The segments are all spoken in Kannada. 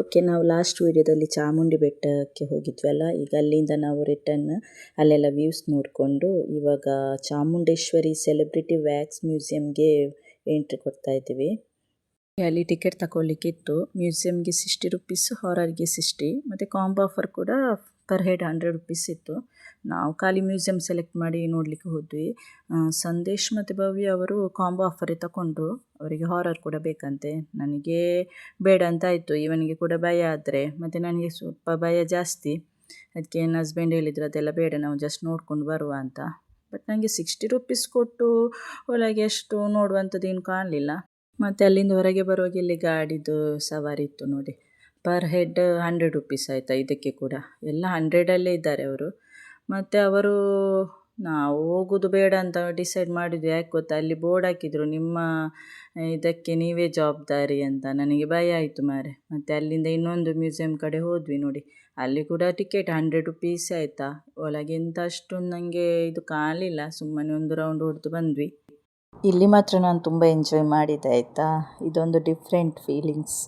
ಓಕೆ, ನಾವು ಲಾಸ್ಟ್ ವೀಡಿಯೋದಲ್ಲಿ ಚಾಮುಂಡಿ ಬೆಟ್ಟಕ್ಕೆ ಹೋಗಿದ್ವಲ್ಲ, ಈಗ ಅಲ್ಲಿಂದ ನಾವು ರಿಟರ್ನ್ ಅಲ್ಲೆಲ್ಲ ವ್ಯೂಸ್ ನೋಡಿಕೊಂಡು ಇವಾಗ ಚಾಮುಂಡೇಶ್ವರಿ ಸೆಲೆಬ್ರಿಟಿ ವ್ಯಾಕ್ಸ್ ಮ್ಯೂಸಿಯಮ್ಗೆ ಎಂಟ್ರಿ ಕೊಡ್ತಾ ಇದ್ದೀವಿ. ಅಲ್ಲಿ ಟಿಕೆಟ್ ತಗೊಳ್ಲಿಕ್ಕಿತ್ತು ಮ್ಯೂಸಿಯಮ್ಗೆ ಸಿಕ್ಸ್ಟಿ ರುಪೀಸ್ ಹಾರರ್ಗೆ ಸಿಕ್ಸ್ಟಿ ಮತ್ತು ಕಾಂಬೋ ಆಫರ್ ಕೂಡ ಪರ್ ಹೆಡ್ ಹಂಡ್ರೆಡ್ ರುಪೀಸ್ ಇತ್ತು. ನಾವು ಖಾಲಿ ಮ್ಯೂಸಿಯಂ ಸೆಲೆಕ್ಟ್ ಮಾಡಿ ನೋಡಲಿಕ್ಕೆ ಹೋದ್ವಿ. ಸಂದೇಶ್ ಮತ್ತು ಭವ್ಯ ಅವರು ಕಾಂಬೋ ಆಫರೇ ತಗೊಂಡ್ರು ಅವರಿಗೆ ಹಾರರ್ ಕೂಡ ಬೇಕಂತೆ. ನನಗೆ ಬೇಡ ಅಂತ ಆಯಿತು. ಇವನಿಗೆ ಕೂಡ ಭಯ ಆದರೆ, ಮತ್ತು ನನಗೆ ಸ್ವಲ್ಪ ಭಯ ಜಾಸ್ತಿ. ಅದಕ್ಕೆ ನನ್ನ ಹಸ್ಬೆಂಡ್ ಹೇಳಿದ್ರು ಅದೆಲ್ಲ ಬೇಡ, ನಾವು ಜಸ್ಟ್ ನೋಡ್ಕೊಂಡು ಬರುವ ಅಂತ. ಬಟ್ ನನಗೆ ಸಿಕ್ಸ್ಟಿ ರುಪೀಸ್ ಕೊಟ್ಟು ಒಳಗೆ ಅಷ್ಟು ನೋಡುವಂಥದ್ದು ಏನು ಕಾಣಲಿಲ್ಲ. ಮತ್ತು ಅಲ್ಲಿಂದ ಹೊರಗೆ ಬರುವಾಗ ಇಲ್ಲಿ ಗಾಡಿದು ಸವಾರಿ ಇತ್ತು ನೋಡಿ. ಪರ್ ಹೆಡ್ ಹಂಡ್ರೆಡ್ ರುಪೀಸ್ ಆಯಿತಾ ಇದಕ್ಕೆ ಕೂಡ. ಎಲ್ಲ ಹಂಡ್ರೆಡಲ್ಲೇ ಇದ್ದಾರೆ ಅವರು. ಮತ್ತು ಅವರು, ನಾವು ಹೋಗೋದು ಬೇಡ ಅಂತ ಡಿಸೈಡ್ ಮಾಡಿದ್ವಿ ಯಾಕೆ ಗೊತ್ತಾ? ಅಲ್ಲಿ ಬೋರ್ಡ್ ಹಾಕಿದರು, ನಿಮ್ಮ ಇದಕ್ಕೆ ನೀವೇ ಜವಾಬ್ದಾರಿ ಅಂತ ನನಗೆ ಭಯ ಆಯಿತು ಮಾರೆ. ಮತ್ತು ಅಲ್ಲಿಂದ ಇನ್ನೊಂದು ಮ್ಯೂಸಿಯಂ ಕಡೆ ಹೋದ್ವಿ ನೋಡಿ. ಅಲ್ಲಿ ಕೂಡ ಟಿಕೆಟ್ ಹಂಡ್ರೆಡ್ ರುಪೀಸ್ ಆಯಿತಾ? ಒಳಗೆ ಎಂತ ಅಷ್ಟೊಂದು ನನಗೆ ಇದು ಕಾಣಲಿಲ್ಲ ಸುಮ್ಮನೆ ಒಂದು ರೌಂಡ್ ಹೊಡೆದು ಬಂದ್ವಿ. ಇಲ್ಲಿ ಮಾತ್ರ ನಾನು ತುಂಬ ಎಂಜಾಯ್ ಮಾಡಿದೆ ಆಯಿತಾ? ಇದೊಂದು ಡಿಫ್ರೆಂಟ್ ಫೀಲಿಂಗ್ಸ್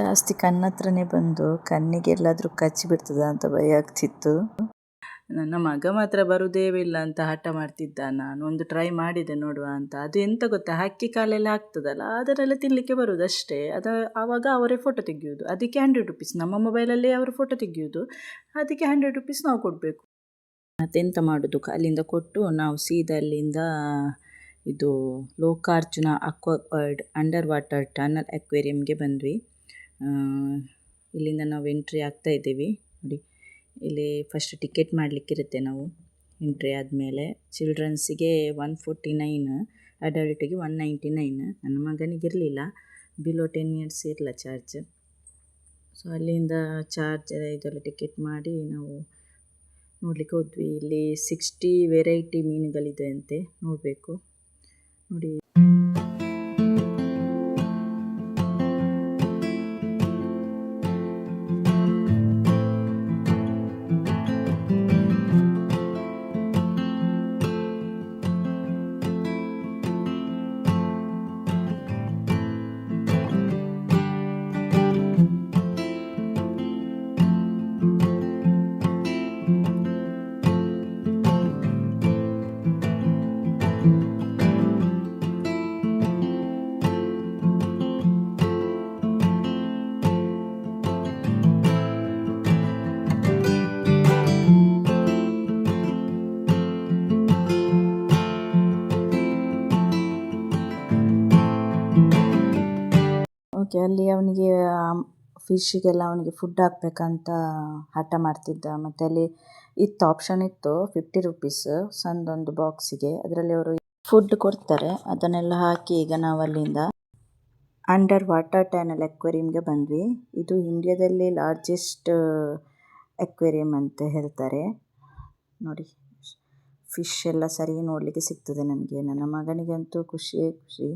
ಜಾಸ್ತಿ ಕಣ್ಣತ್ರನೇ ಬಂದು ಕಣ್ಣಿಗೆ ಎಲ್ಲಾದರೂ ಕಚ್ಚಿ ಬಿಡ್ತದ ಅಂತ ಭಯ ಆಗ್ತಿತ್ತು. ನನ್ನ ಮಗ ಮಾತ್ರ ಬರುವುದೇ ಇಲ್ಲ ಅಂತ ಹಠ ಮಾಡ್ತಿದ್ದ ನಾನು. ಒಂದು ಟ್ರೈ ಮಾಡಿದೆ ನೋಡುವ ಅಂತ. ಅದು ಎಂತ ಗೊತ್ತಾ? ಹಕ್ಕಿ ಕಾಲೆಲ್ಲ ಆಗ್ತದಲ್ಲ ಅದರಲ್ಲಿ ತಿನ್ನಲಿಕ್ಕೆ ಬರುವುದು ಅಷ್ಟೇ ಅದು ಆವಾಗ ಅವರೇ ಫೋಟೋ ತೆಗೆಯೋದು ಅದಕ್ಕೆ ಹಂಡ್ರೆಡ್ ರುಪೀಸ್ ನಮ್ಮ ಮೊಬೈಲಲ್ಲಿ ಅವರು ಫೋಟೋ ತೆಗೆಯೋದು ಅದಕ್ಕೆ ಹಂಡ್ರೆಡ್ ರುಪೀಸ್ ನಾವು ಕೊಡಬೇಕು. ಮತ್ತೆಂತ ಮಾಡೋದು? ಅಲ್ಲಿಂದ ಕೊಟ್ಟು ನಾವು ಸೀದಾ ಅಲ್ಲಿಂದ, ಇದು Lokarjuna aqua world underwater tunnel ಅಕ್ವೇರಿಯಂಗೆ ಬಂದ್ವಿ. ಇಲ್ಲಿಂದ ನಾವು ಎಂಟ್ರಿ ಆಗ್ತಾ ಇದ್ದೀವಿ. ನೋಡಿ. ಇಲ್ಲಿ ಫಸ್ಟ್ ಟಿಕೆಟ್ ಮಾಡಲಿಕ್ಕಿರುತ್ತೆ ನಾವು ಎಂಟ್ರಿ ಆದಮೇಲೆ. ಚಿಲ್ಡ್ರನ್ಸಿಗೆ ಒನ್ ಫೋರ್ಟಿ ನೈನ್ ಅಡಲ್ಟಿಗೆ ಒನ್ ನೈಂಟಿ ನೈನ್ ನನ್ನ ಮಗನಿಗಿರಲಿಲ್ಲ ಬಿಲೋ ಟೆನ್ ಇಯರ್ಸ್ ಇರಲ್ಲ ಚಾರ್ಜ್ ಸೊ ಅಲ್ಲಿಂದ ಚಾರ್ಜ್ ಇದೆಲ್ಲ ಟಿಕೆಟ್ ಮಾಡಿ ನಾವು ನೋಡಲಿಕ್ಕೆ ಹೋದ್ವಿ. ಇಲ್ಲಿ ಸಿಕ್ಸ್ಟಿ ವೆರೈಟಿ ಮೀನುಗಳಿದೆ ಅಂತೆ, ನೋಡಬೇಕು. ನೋಡಿ. ಓಕೆ ಅಲ್ಲಿ ಅವನಿಗೆ ಫಿಶ್ಶಿಗೆಲ್ಲ ಅವನಿಗೆ ಫುಡ್ ಹಾಕ್ಬೇಕಂತ ಹಠ ಮಾಡ್ತಿದ್ದ. ಮತ್ತು ಅಲ್ಲಿ ಇತ್ತು ಆಪ್ಷನ್ ಇತ್ತು ಫಿಫ್ಟಿ ರುಪೀಸ್ ಸಣ್ಣದೊಂದು ಬಾಕ್ಸಿಗೆ ಅದರಲ್ಲಿ ಅವರು ಫುಡ್ ಕೊಡ್ತಾರೆ. ಅದನ್ನೆಲ್ಲ ಹಾಕಿ ಈಗ ನಾವು ಅಲ್ಲಿಂದ ಅಂಡರ್ ವಾಟರ್ ಟ್ಯಾನಲ್ ಎಕ್ವೇರಿಯಮ್ಗೆ ಬಂದ್ವಿ. ಇದು ಇಂಡಿಯಾದಲ್ಲಿ ಲಾರ್ಜೆಸ್ಟ್ ಎಕ್ವೇರಿಯಮ್ ಅಂತ ಹೇಳ್ತಾರೆ. ನೋಡಿ ಫಿಶ್ ಎಲ್ಲ ಸರಿ ನೋಡಲಿಕ್ಕೆ ಸಿಗ್ತದೆ ನನಗೆ ನನ್ನ ಮಗನಿಗಂತೂ ಖುಷಿಯೇ ಖುಷಿ.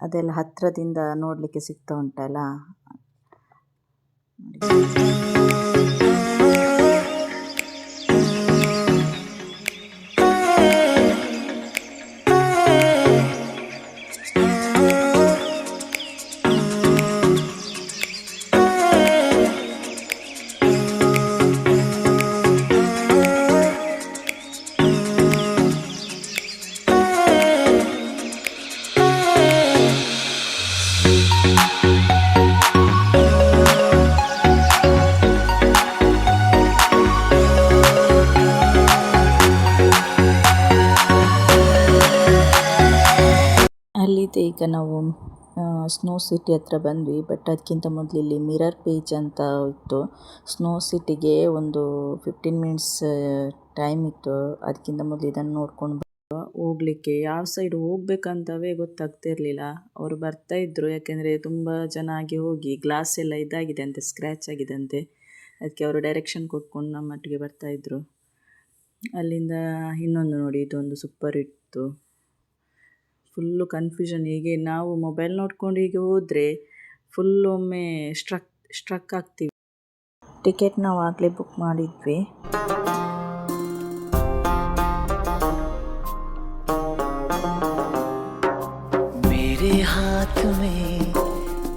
ಅದೆಲ್ಲ ಹತ್ತಿರದಿಂದ ನೋಡಲಿಕ್ಕೆ ಸಿಗ್ತಾ ಉಂಟಲ್ಲ? ಸ್ನೋ ಸಿಟಿ ಹತ್ರ ಬಂದ್ವಿ ಬಟ್ ಅದಕ್ಕಿಂತ ಮೊದಲು ಇಲ್ಲಿ ಮಿರರ್ ಪೇಜ್ ಅಂತ ಇತ್ತು. ಸ್ನೋ ಸಿಟಿಗೆ ಒಂದು ಫಿಫ್ಟೀನ್ ಮಿನಿಟ್ಸ್ ಟೈಮ್ ಇತ್ತು. ಅದಕ್ಕಿಂತ ಮೊದಲು ಇದನ್ನು ನೋಡ್ಕೊಂಡು ಹೋಗ್ಲಿಕ್ಕೆ ಯಾವ ಸೈಡ್ ಹೋಗ್ಬೇಕಂತವೇ ಗೊತ್ತಾಗ್ತಿರ್ಲಿಲ್ಲ. ಅವರು ಬರ್ತಾ ಇದ್ರು, ಯಾಕೆಂದರೆ ತುಂಬ ಜನ ಆಗಿ ಹೋಗಿ ಗ್ಲಾಸ್ ಎಲ್ಲ ಇದಾಗಿದೆ ಅಂತೆ ಸ್ಕ್ರ್ಯಾಚ್ ಆಗಿದೆ ಅಂತೆ. ಅದಕ್ಕೆ ಅವರು ಡೈರೆಕ್ಷನ್ ಕೊಟ್ಕೊಂಡು ನಮ್ಮ ಮಟ್ಟಿಗೆ ಬರ್ತಾ ಇದ್ರು. ಅಲ್ಲಿಂದ ಇನ್ನೊಂದು ನೋಡಿ, ಇದೊಂದು ಸೂಪರ್ ಇತ್ತು. ಫುಲ್ಲು ಕನ್ಫ್ಯೂಷನ್ ಹೀಗೆ ನಾವು ಮೊಬೈಲ್ ನೋಡ್ಕೊಂಡು ಹೀಗೆ ಹೋದರೆ ಫುಲ್ ಒಮ್ಮೆ ಸ್ಟ್ರಕ್ ಸ್ಟ್ರಕ್ ಆಗ್ತೀವಿ ಟಿಕೆಟ್ ನಾವು ಆಗಲೇ ಬುಕ್ ಮಾಡಿದ್ವಿ मेरे हाथ में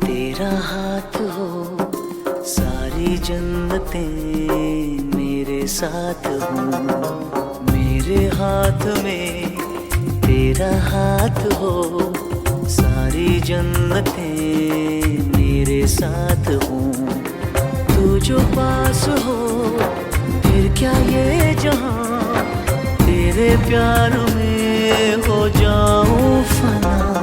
तेरा हाथ हो जन्नतें मेरे साथ हो मेरे हाथ में तेरा हाथ हो, सारी जन्नतें मेरे साथ हो। तू जो पास हो, फिर क्या ये जहाँ? तेरे प्यार में हो जाऊँ फना।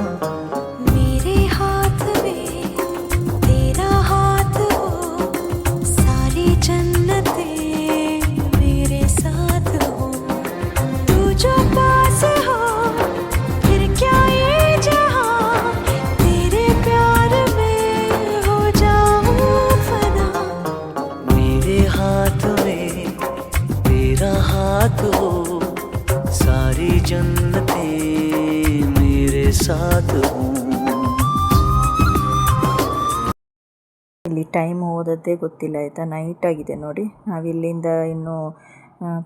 ಟೈಮ್ ಗೊತ್ತಿಲ್ಲ, ಆಯಿತಾ? ನೈಟ್ ಆಗಿದೆ ನೋಡಿ. ನಾವಿಲ್ಲಿಂದ ಇನ್ನು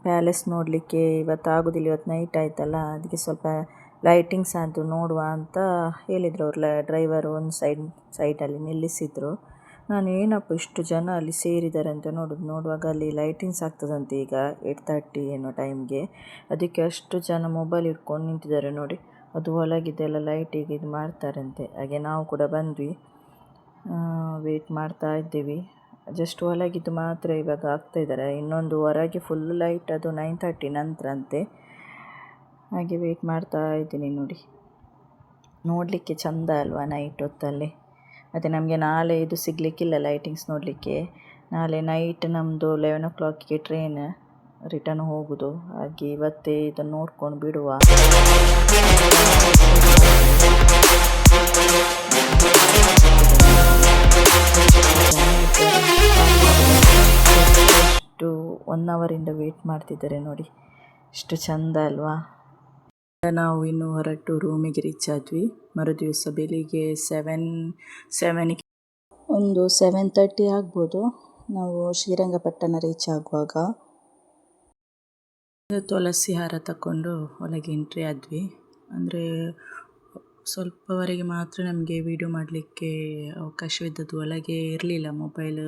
ಪ್ಯಾಲೇಸ್ ನೋಡಲಿಕ್ಕೆ ಇವತ್ತು ಆಗೋದಿಲ್ಲ ಇವತ್ತು ನೈಟ್ ಆಯ್ತಲ್ಲ? ಅದಕ್ಕೆ ಸ್ವಲ್ಪ ಲೈಟಿಂಗ್ಸ್ ಅದು ನೋಡುವ ಅಂತ ಹೇಳಿದರು ಅವ್ರ ಡ್ರೈವರ್ ಒಂದು ಸೈಡ್ ಸೈಡಲ್ಲಿ ನಿಲ್ಲಿಸಿದ್ರು. ನಾನು ಏನಪ್ಪ ಇಷ್ಟು ಜನ ಅಲ್ಲಿ ಸೇರಿದ್ದಾರೆ ಅಂತ ನೋಡೋದು. ನೋಡುವಾಗ ಅಲ್ಲಿ ಲೈಟಿಂಗ್ಸ್ ಆಗ್ತದಂತೆ ಈಗ ಏಟ್ ತರ್ಟಿ ಏನೋ ಟೈಮ್ಗೆ ಅದಕ್ಕೆ ಅಷ್ಟು ಜನ ಮೊಬೈಲ್ ಇಟ್ಕೊಂಡು ನಿಂತಿದ್ದಾರೆ ನೋಡಿ. ಅದು ಒಳಗಿದ್ದೆಲ್ಲ ಲೈಟಿಗೆ ಇದು ಮಾಡ್ತಾರಂತೆ. ಹಾಗೆ ನಾವು ಕೂಡ ಬಂದ್ವಿ. ವೇಟ್ ಮಾಡ್ತಾ ಇದ್ದೀವಿ. ಜಸ್ಟ್ ಒಳಗಿದ್ದು ಮಾತ್ರ ಇವಾಗ ಆಗ್ತಾ ಇದ್ದಾರೆ. ಇನ್ನೊಂದು ಹೊರಗೆ ಫುಲ್ ಲೈಟ್ ಅದು ನೈನ್ ತರ್ಟಿ ನಂತರ ಅಂತೆ ಹಾಗೆ ವೇಟ್ ಮಾಡ್ತಾ ಇದ್ದೀನಿ ನೋಡಿ. ನೋಡಲಿಕ್ಕೆ ಚಂದ ಅಲ್ವಾ ನೈಟ್ ಹೊತ್ತಲ್ಲಿ? ಮತ್ತು ನಮಗೆ ನಾಳೆ ಇದು ಸಿಗಲಿಕ್ಕಿಲ್ಲ ಲೈಟಿಂಗ್ಸ್ ನೋಡಲಿಕ್ಕೆ. ನಾಳೆ ನೈಟ್ ನಮ್ಮದು ಲೆವೆನ್ ಓ ಕ್ಲಾಕಿಗೆ ಟ್ರೈನ್ ರಿಟರ್ನ್ ಹೋಗೋದು. ಹಾಗೆ ಇವತ್ತೇ ಇದನ್ನು ನೋಡ್ಕೊಂಡು ಬಿಡುವ. ಅಷ್ಟು ಒನ್ ಅವರಿಂದ ವೇಟ್ ಮಾಡ್ತಿದ್ದಾರೆ ನೋಡಿ. ಇಷ್ಟು ಚಂದ ಅಲ್ವಾ? ನಾವು ಇನ್ನು ಹೊರಟು ರೂಮಿಗೆ ರೀಚ್ ಆದ್ವಿ. ಮರುದಿವಸ ಬೆಳಿಗ್ಗೆ ಸೆವೆನ್ ಸೆವೆನಿಗೆ ಒಂದು ಸೆವೆನ್ ತರ್ಟಿ ಆಗ್ಬೋದು. ನಾವು ಶ್ರೀರಂಗಪಟ್ಟಣ ರೀಚ್ ಆಗುವಾಗ. ತುಳಸಿ ಹಾರ ತಗೊಂಡು ಒಳಗೆ ಎಂಟ್ರಿ ಆದ್ವಿ. ಅಂದರೆ ಸ್ವಲ್ಪವರೆಗೆ ಮಾತ್ರ ನಮಗೆ ವೀಡಿಯೋ ಮಾಡಲಿಕ್ಕೆ ಅವಕಾಶವಿದ್ದದ್ದು. ಒಳಗೆ ಇರಲಿಲ್ಲ ಮೊಬೈಲ್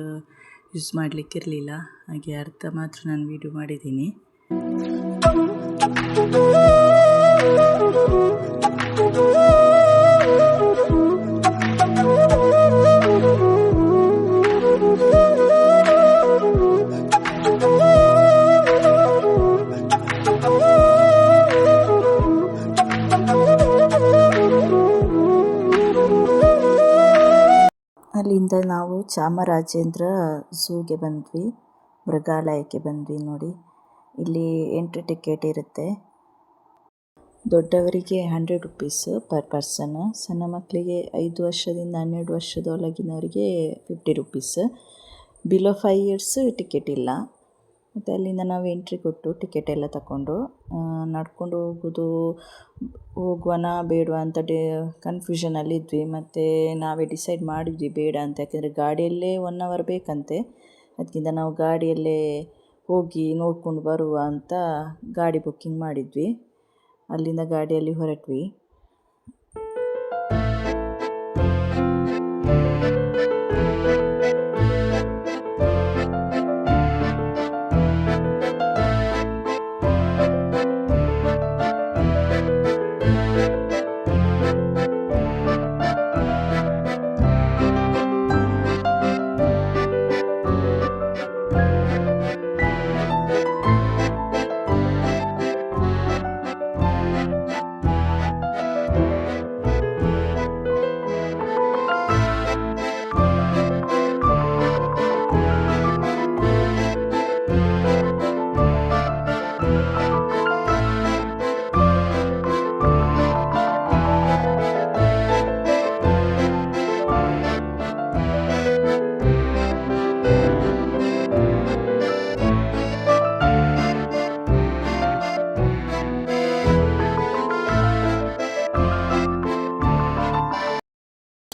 ಯೂಸ್ ಮಾಡಲಿಕ್ಕೆ ಇರಲಿಲ್ಲ. ಹಾಗೆ ಅರ್ಧ ಮಾತ್ರ ನಾನು ವೀಡಿಯೋ ಮಾಡಿದ್ದೀನಿ. ಚಾಮರಾಜೇಂದ್ರ ಝೂಗೆ ಬಂದ್ವಿ, ಮೃಗಾಲಯಕ್ಕೆ ಬಂದ್ವಿ ನೋಡಿ. ಇಲ್ಲಿ ಎಂಟ್ರಿ ಟಿಕೆಟ್ ಇರುತ್ತೆ. ದೊಡ್ಡವರಿಗೆ ಹಂಡ್ರೆಡ್ ರುಪೀಸ್ ಪರ್ ಪರ್ಸನ್, ಸಣ್ಣ ಮಕ್ಕಳಿಗೆ ಐದು ವರ್ಷದಿಂದ ಹನ್ನೆರಡು ವರ್ಷದೊಳಗಿನವರಿಗೆ fifty rupees. Below five years ticket ಇಲ್ಲ. ಮತ್ತು ಅಲ್ಲಿಂದ ನಾವು ಎಂಟ್ರಿ ಕೊಟ್ಟು ಟಿಕೆಟ್ ಎಲ್ಲ ತಗೊಂಡು ನಡ್ಕೊಂಡು ಹೋಗೋದು ಹೋಗುವನಾ ಬೇಡುವ ಅಂತ ಡೇ ಕನ್ಫ್ಯೂಷನಲ್ಲಿ ಇದ್ವಿ. ಮತ್ತು ನಾವೇ ಡಿಸೈಡ್ ಮಾಡಿದ್ವಿ ಬೇಡ ಅಂತ. ಯಾಕೆಂದರೆ ಗಾಡಿಯಲ್ಲೇ ಒನ್ ಅವರ್ ಬೇಕಂತೆ. ಅದಕ್ಕಿಂತ ನಾವು ಗಾಡಿಯಲ್ಲೇ ಹೋಗಿ ನೋಡ್ಕೊಂಡು ಬರುವ ಅಂತ ಗಾಡಿ ಬುಕ್ಕಿಂಗ್ ಮಾಡಿದ್ವಿ. ಅಲ್ಲಿಂದ ಗಾಡಿಯಲ್ಲಿ ಹೊರಟ್ವಿ.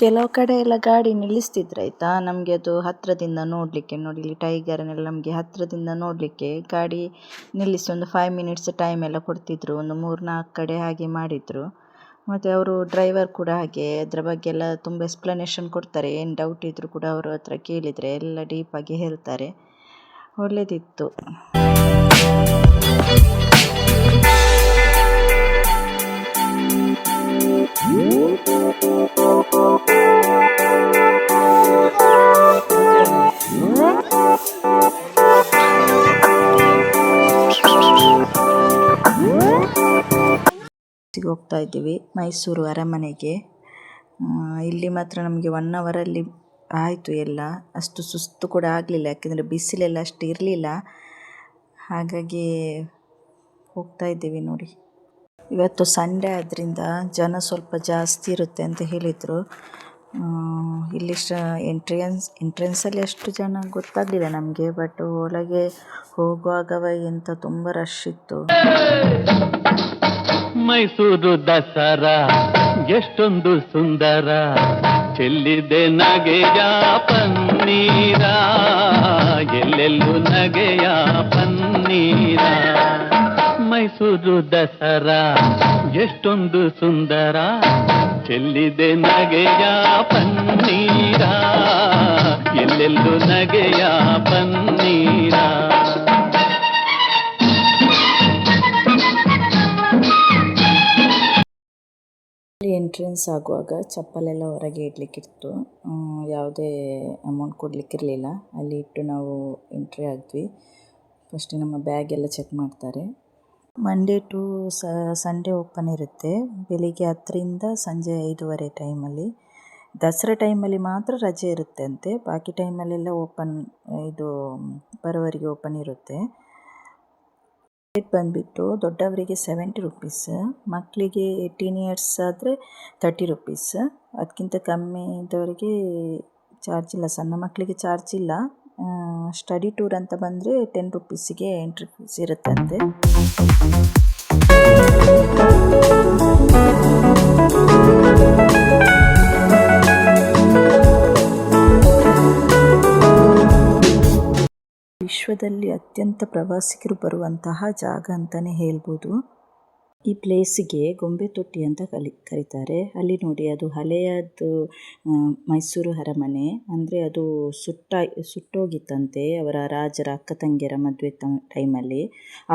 ಕೆಲವು ಕಡೆ ಎಲ್ಲ ಗಾಡಿ ನಿಲ್ಲಿಸ್ತಿದ್ರು ಆಯಿತಾ? ನಮಗೆ ಅದು ಹತ್ತಿರದಿಂದ ನೋಡಲಿಕ್ಕೆ ನೋಡಿ, ಇಲ್ಲಿ ಟೈಗರನ್ನೆಲ್ಲ ನಮಗೆ ಹತ್ತಿರದಿಂದ ನೋಡಲಿಕ್ಕೆ ಗಾಡಿ ನಿಲ್ಲಿಸಿ ಒಂದು ಫೈವ್ ಮಿನಿಟ್ಸ್ ಟೈಮ್ ಎಲ್ಲ ಕೊಡ್ತಿದ್ರು, ಒಂದು ಮೂರು ನಾಲ್ಕು ಕಡೆ ಹಾಗೆ ಮಾಡಿದರು. ಮತ್ತು ಅವರು ಡ್ರೈವರ್ ಕೂಡ ಹಾಗೆ ಅದರ ಬಗ್ಗೆ ಎಲ್ಲ ತುಂಬ ಎಕ್ಸ್ಪ್ಲನೇಷನ್ ಕೊಡ್ತಾರೆ, ಏನು ಡೌಟ್ ಇದ್ದರೂ ಕೂಡ ಅವರ ಹತ್ರ ಕೇಳಿದರೆ ಎಲ್ಲ ಡೀಪಾಗಿ ಹೇಳ್ತಾರೆ. ಒಳ್ಳೆಯದಿತ್ತು ಹೋಗ್ತಾ ಇದ್ದೀವಿ ಮೈಸೂರು ಅರಮನೆಗೆ. ಇಲ್ಲಿ ಮಾತ್ರ ನಮಗೆ ಒನ್ ಅವರಲ್ಲಿ ಆಯಿತು ಎಲ್ಲ. ಅಷ್ಟು ಸುಸ್ತು ಕೂಡ ಆಗಲಿಲ್ಲ, ಯಾಕೆಂದರೆ ಬಿಸಿಲೆಲ್ಲ ಅಷ್ಟು ಇರಲಿಲ್ಲ. ಹಾಗಾಗಿ ಹೋಗ್ತಾ ಇದ್ದೀವಿ ನೋಡಿ. ಇವತ್ತು ಸಂಡೇ ಆದ್ದರಿಂದ ಜನ ಸ್ವಲ್ಪ ಜಾಸ್ತಿ ಇರುತ್ತೆ ಅಂತ ಹೇಳಿದರು. ಇಲ್ಲಿ ಶ ಎಂಟ್ರೆನ್ಸ್ ಎಂಟ್ರೆನ್ಸಲ್ಲಿ ಎಷ್ಟು ಜನ ಗೊತ್ತಾಗಲಿಲ್ಲ ನಮಗೆ ಬಟ್ ಒಳಗೆ ಹೋಗುವಾಗವ ಎಂತ ತುಂಬ ರಶ್ ಇತ್ತು. ಮೈಸೂರು ದಸರಾ, ಎಷ್ಟೊಂದು ಸುಂದರ, ಚೆಲ್ಲಿದೆ ನಗೆಯ ಪನ್ನೀರ, ಎಲ್ಲೆಲ್ಲೂ ನಗೆಯ ಪನ್ನೀರ. ಮೈಸೂರು ದಸರಾ. ಎಷ್ಟೊಂದು ಸುಂದರ. ಚೆಲ್ಲಿದೆ ನಗೆಯ ಪನ್ನೀರ? ಎಲ್ಲೆಲ್ಲೂ ನಗೆಯ ಪನ್ನೀರ? ಎಂಟ್ರೆನ್ಸ್ ಆಗುವಾಗ ಚಪ್ಪಲೆಲ್ಲ ಹೊರಗೆ ಇಡ್ಲಿಕ್ಕಿತ್ತು. ಯಾವುದೇ ಅಮೌಂಟ್ ಕೊಡಲಿಕ್ಕಿರಲಿಲ್ಲ. ಅಲ್ಲಿ ಇಟ್ಟು ನಾವು ಎಂಟ್ರಿ ಆದ್ವಿ ಫಸ್ಟ್ ನಮ್ಮ ಬ್ಯಾಗ್ ಎಲ್ಲ ಚೆಕ್ ಮಾಡ್ತಾರೆ. ಮಂಡೇ ಟು ಸಂಡೇ ಓಪನ್ ಇರುತ್ತೆ. ಬೆಳಿಗ್ಗೆ ಹತ್ತರಿಂದ ಸಂಜೆ ಐದೂವರೆ ಟೈಮಲ್ಲಿ ದಸರಾ ಟೈಮಲ್ಲಿ ಮಾತ್ರ ರಜೆ ಇರುತ್ತೆ ಅಂತೆ ಬಾಕಿ ಟೈಮಲ್ಲೆಲ್ಲ ಓಪನ್ ಇದು ಬರೋವರಿಗೆ ಓಪನ್ ಇರುತ್ತೆ. ರೇಟ್ ಬಂದುಬಿಟ್ಟು ದೊಡ್ಡವರಿಗೆ ಸೆವೆಂಟಿ ರುಪೀಸ್ ಮಕ್ಕಳಿಗೆ ಏಯ್ಟೀನ್ ಇಯರ್ಸ್ ಆದರೆ ತರ್ಟಿ ರುಪೀಸ್ ಅದಕ್ಕಿಂತ ಕಮ್ಮಿ ಇದ್ದವರಿಗೆ ಚಾರ್ಜ್ ಇಲ್ಲ. ಸಣ್ಣ ಮಕ್ಕಳಿಗೆ ಚಾರ್ಜ್ ಇಲ್ಲ. ಸ್ಟಡಿ ಟೂರ್ ಅಂತ ಬಂದರೆ ಟೆನ್ ರುಪೀಸಿಗೆ ಎಂಟ್ರಿ ಫೀಸ್ ಇರುತ್ತಂತೆ. ವಿಶ್ವದಲ್ಲಿ ಅತ್ಯಂತ ಪ್ರವಾಸಿಗರು ಬರುವಂತಹ ಜಾಗ ಅಂತಲೇ ಹೇಳ್ಬೋದು. ಈ ಪ್ಲೇಸಿಗೆ ಗೊಂಬೆ ತೊಟ್ಟಿ ಅಂತ ಕಲಿ, ಕರೀತಾರೆ. ಅಲ್ಲಿ ನೋಡಿ ಅದು ಹಳೆಯದು ಮೈಸೂರು ಅರಮನೆ. ಅಂದರೆ ಅದು ಸುಟ್ಟ ಸುಟ್ಟೋಗಿತ್ತಂತೆ ಅವರ ರಾಜರ ಅಕ್ಕ ತಂಗಿಯರ ಮದುವೆ ಟೈಮಲ್ಲಿ.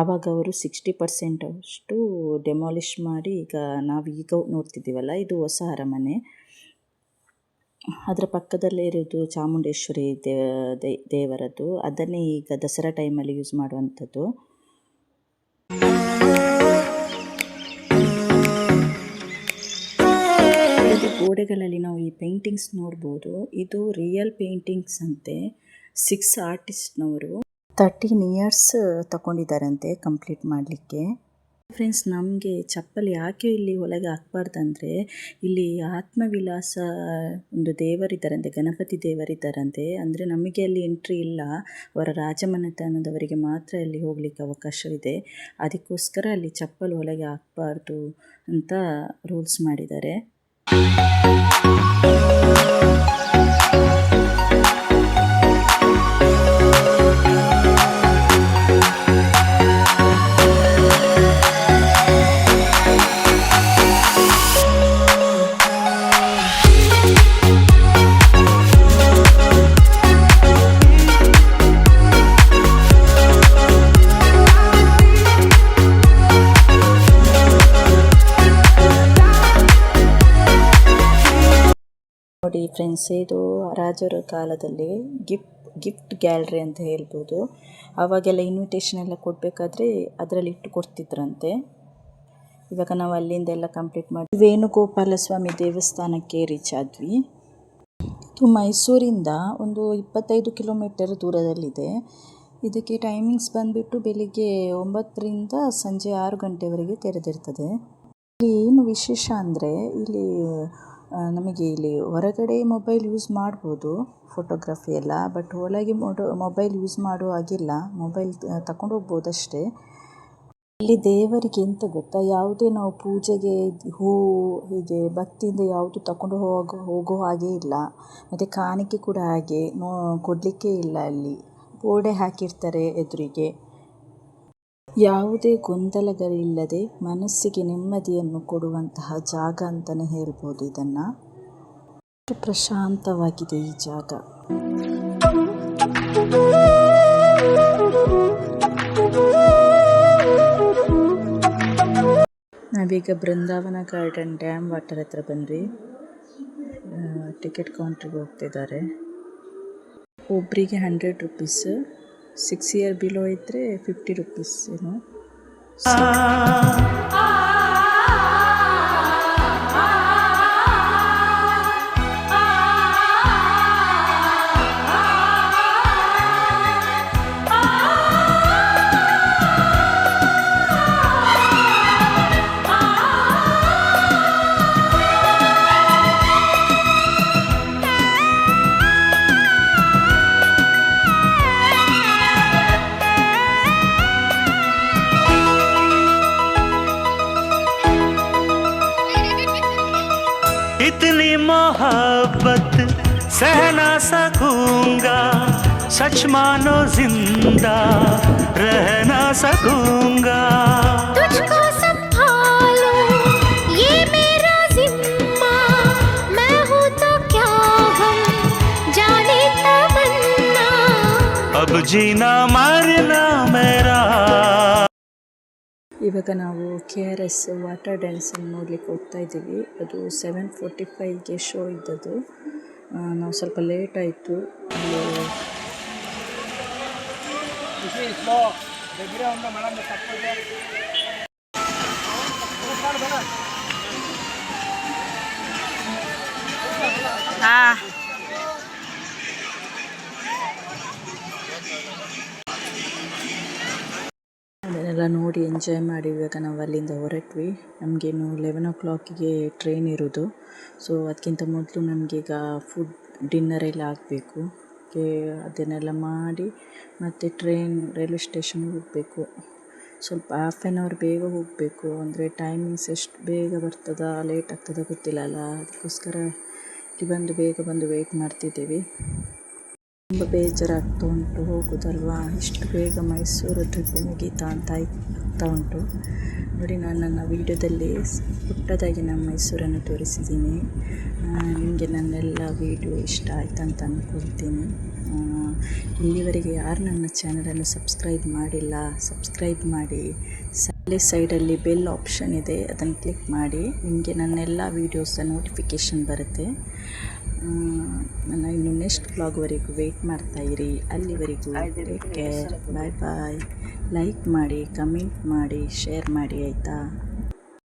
ಆವಾಗ ಅವರು ಸಿಕ್ಸ್ಟಿ ಪರ್ಸೆಂಟ್ ಅಷ್ಟು ಡೆಮಾಲಿಷ್ ಮಾಡಿ ಈಗ ನಾವು ಈಗ ನೋಡ್ತಿದ್ದೀವಲ್ಲ, ಇದು ಹೊಸ ಅರಮನೆ. ಅದರ ಪಕ್ಕದಲ್ಲೇ ಇರೋದು ಚಾಮುಂಡೇಶ್ವರಿ ದೇವರದ್ದು. ಅದನ್ನೇ ಈಗ ದಸರಾ ಟೈಮಲ್ಲಿ ಯೂಸ್ ಮಾಡುವಂಥದ್ದು. ಗೋಡೆಗಳಲ್ಲಿ ನಾವು ಈ ಪೇಂಟಿಂಗ್ಸ್ ನೋಡ್ಬೋದು. ಇದು ರಿಯಲ್ ಪೇಂಟಿಂಗ್ಸ್ ಅಂತೆ. ಸಿಕ್ಸ್ ಆರ್ಟಿಸ್ಟ್ನವರು ತರ್ಟೀನ್ ಇಯರ್ಸ್ ತಗೊಂಡಿದ್ದಾರಂತೆ ಕಂಪ್ಲೀಟ್ ಮಾಡಲಿಕ್ಕೆ. ಫ್ರೆಂಡ್ಸ್ ನಮಗೆ ಚಪ್ಪಲಿ ಯಾಕೆ ಇಲ್ಲಿ ಒಳಗೆ ಹಾಕ್ಬಾರ್ದಂದ್ರೆ, ಇಲ್ಲಿ ಆತ್ಮವಿಲಾಸ ಒಂದು ದೇವರಿದ್ದಾರಂತೆ, ಗಣಪತಿ ದೇವರಿದ್ದಾರಂತೆ. ಅಂದರೆ ನಮಗೆ ಅಲ್ಲಿ ಎಂಟ್ರಿ ಇಲ್ಲ. ಅವರ ರಾಜಮನೆತನದವರಿಗೆ ಮಾತ್ರ ಅಲ್ಲಿ ಹೋಗಲಿಕ್ಕೆ ಅವಕಾಶವಿದೆ. ಅದಕ್ಕೋಸ್ಕರ ಅಲ್ಲಿ ಚಪ್ಪಲಿ ಒಳಗೆ ಹಾಕ್ಬಾರ್ದು ಅಂತ ರೂಲ್ಸ್ ಮಾಡಿದ್ದಾರೆ. Thank you. ನೋಡಿ ಫ್ರೆಂಡ್ಸ್ ಇದು ರಾಜರ ಕಾಲದಲ್ಲಿ ಗಿಫ್ಟ್ ಗಿಫ್ಟ್ ಗ್ಯಾಲರಿ ಅಂತ ಹೇಳ್ಬೋದು. ಆವಾಗೆಲ್ಲ ಇನ್ವಿಟೇಷನ್ ಎಲ್ಲ ಕೊಡಬೇಕಾದ್ರೆ ಅದರಲ್ಲಿ ಇಟ್ಟು ಕೊಡ್ತಿದ್ರಂತೆ. ಇವಾಗ ನಾವು ಅಲ್ಲಿಂದ ಎಲ್ಲ ಕಂಪ್ಲೀಟ್ ಮಾಡಿ ವೇಣುಗೋಪಾಲ ಸ್ವಾಮಿ ದೇವಸ್ಥಾನಕ್ಕೆ ರೀಚ್ ಆದ್ವಿ ಇದು ಮೈಸೂರಿಂದ ಒಂದು ಇಪ್ಪತ್ತೈದು ಕಿಲೋಮೀಟರ್ ದೂರದಲ್ಲಿದೆ. ಇದಕ್ಕೆ ಟೈಮಿಂಗ್ಸ್ ಬಂದುಬಿಟ್ಟು ಬೆಳಿಗ್ಗೆ ಒಂಬತ್ತರಿಂದ ಸಂಜೆ ಆರು ಗಂಟೆವರೆಗೆ ತೆರೆದಿರ್ತದೆ. ಇಲ್ಲಿ ಏನು ವಿಶೇಷ ಅಂದರೆ ಇಲ್ಲಿ ನಮಗೆ ಇಲ್ಲಿ ಹೊರಗಡೆ ಮೊಬೈಲ್ ಯೂಸ್ ಮಾಡ್ಬೋದು ಫೋಟೋಗ್ರಫಿ ಎಲ್ಲ ಬಟ್ ಒಳಗೆ ಮೊಡೋ ಮೊಬೈಲ್ ಯೂಸ್ ಮಾಡೋ ಹಾಗಿಲ್ಲ. ಮೊಬೈಲ್ ತಗೊಂಡು ಹೋಗ್ಬೋದು ಅಷ್ಟೇ ಇಲ್ಲಿ ದೇವರಿಗೆ ಎಂತ ಗೊತ್ತಾ? ಯಾವುದೇ ನಾವು ಪೂಜೆಗೆ ಹೂವು ಹೀಗೆ ಭಕ್ತಿಯಿಂದ ಯಾವುದು ತಗೊಂಡು ಹೋಗೋ ಹೋಗೋ ಹಾಗೆ ಇಲ್ಲ. ಮತ್ತು ಕಾಣಿಕೆ ಕೂಡ ಹಾಗೆ, ನೋ, ಕೊಡಲಿಕ್ಕೆ ಇಲ್ಲ ಅಲ್ಲಿ. ಬೋರ್ಡೆ ಹಾಕಿರ್ತಾರೆ ಎದುರಿಗೆ. ಯಾವುದೇ ಗೊಂದಲಗಳಿಲ್ಲದೆ ಮನಸ್ಸಿಗೆ ನೆಮ್ಮದಿಯನ್ನು ಕೊಡುವಂತಹ ಜಾಗ ಅಂತಲೇ ಹೇಳ್ಬೋದು ಇದನ್ನು. ಅಷ್ಟು ಪ್ರಶಾಂತವಾಗಿದೆ ಈ ಜಾಗ. ನಾವೀಗ ಬೃಂದಾವನ ಗಾರ್ಡನ್ ಡ್ಯಾಮ್ ವಾಟರ್ ಹತ್ರ ಬಂದ್ವಿ. ಟಿಕೆಟ್ ಕೌಂಟ್ರಿಗೆ ಹೋಗ್ತಿದ್ದಾರೆ. ಒಬ್ಬರಿಗೆ hundred rupees. Six year below ಇದ್ದರೆ ಫಿಫ್ಟಿ ರುಪೀಸ್ ಏನು. जिंदा रह ना सकूंगा तुझको संभालो ये मेरा जिम्मा मैं हूँ तो क्या हम जाने तमन्ना अब जीना मरना मेरा ಇವಾಗ ನಾವು ಕೆ ಆರ್ ಎಸ್ ವಾಟರ್ ಡ್ಯಾನ್ಸನ್ನು ನೋಡಲಿಕ್ಕೆ ಹೋಗ್ತಾ ಇದ್ದೀವಿ ಅದು ಸೆವೆನ್ ಫೋರ್ಟಿ ಫೈವ್ಗೆ ಶೋ ಇದ್ದದ್ದು ಆ, ನಾವು ಸ್ವಲ್ಪ ಲೇಟ್ ಆಯಿತು ಅಲ್ಲಿ ಅದನ್ನೆಲ್ಲ ನೋಡಿ ಎಂಜಾಯ್ ಮಾಡಿ ಇವಾಗ ನಾವು ಅಲ್ಲಿಂದ ಹೊರಟ್ವಿ. ನಮಗೇನು ಲೆವೆನ್ ಓ ಕ್ಲಾಕಿಗೆ ಟ್ರೈನ್ ಇರೋದು. ಸೊ ಅದಕ್ಕಿಂತ ಮೊದಲು ನಮಗೀಗ ಫುಡ್ ಡಿನ್ನರ್ ಎಲ್ಲ ಆಗಬೇಕು. ಅದನ್ನೆಲ್ಲ ಮಾಡಿ ಮತ್ತು ಟ್ರೈನ್ ರೈಲ್ವೆ ಸ್ಟೇಷನ್ಗೆ ಹೋಗಬೇಕು. ಸ್ವಲ್ಪ ಹಾಫ್ ಆ್ಯನ್ ಅವರ್ ಬೇಗ ಹೋಗಬೇಕು. ಅಂದರೆ ಟೈಮಿಂಗ್ಸ್ ಎಷ್ಟು ಬೇಗ ಬರ್ತದಾ ಲೇಟ್ ಆಗ್ತದಾ ಗೊತ್ತಿಲ್ಲ ಅಲ್ಲ. ಅದಕ್ಕೋಸ್ಕರ ಇಲ್ಲಿ ಬಂದು ಬೇಗ ಬಂದು ವೆಯ್ಟ್ ಮಾಡ್ತಿದ್ದೀವಿ. ತುಂಬ ಬೇಜಾರಾಗ್ತಾ ಉಂಟು ಹೋಗೋದಲ್ವಾ? ಇಷ್ಟು ಬೇಗ ಮೈಸೂರು ಟ್ರಿಪ್ ಮುಗೀತಾ ಅಂತ ಆಗ್ತಾ ಉಂಟು. ನೋಡಿ, ನಾನು ನನ್ನ ವೀಡಿಯೋದಲ್ಲಿ ಪುಟ್ಟದಾಗಿ ನಮ್ಮ ಮೈಸೂರನ್ನು ತೋರಿಸಿದ್ದೀನಿ. ನಿಮಗೆ ನನ್ನೆಲ್ಲ ವೀಡಿಯೋ ಇಷ್ಟ ಆಯ್ತು ಅಂತ ಅಂದ್ಕೊಳ್ತೀನಿ ಇಲ್ಲಿವರೆಗೆ ಯಾರು ನನ್ನ ಚಾನಲನ್ನು ಸಬ್ಸ್ಕ್ರೈಬ್ ಮಾಡಿಲ್ಲ, ಸಬ್ಸ್ಕ್ರೈಬ್ ಮಾಡಿ. ಸಲ್ಲೇ ಸೈಡಲ್ಲಿ ಬೆಲ್ ಆಪ್ಷನ್ ಇದೆ, ಅದನ್ನು ಕ್ಲಿಕ್ ಮಾಡಿ. ನಿಮಗೆ ನನ್ನೆಲ್ಲ ವೀಡಿಯೋಸ ನೋಟಿಫಿಕೇಷನ್ ಬರುತ್ತೆ. ನನ್ನ ಇನ್ನು ನೆಕ್ಸ್ಟ್ ಬ್ಲಾಗ್ವರೆಗೂ ವೆಯ್ಟ್ ಮಾಡ್ತಾ ಇರಿ. ಅಲ್ಲಿವರೆಗೂ take care bye bye like ಮಾಡಿ ಕಮೆಂಟ್ ಮಾಡಿ ಶೇರ್ ಮಾಡಿ ಆಯಿತಾ?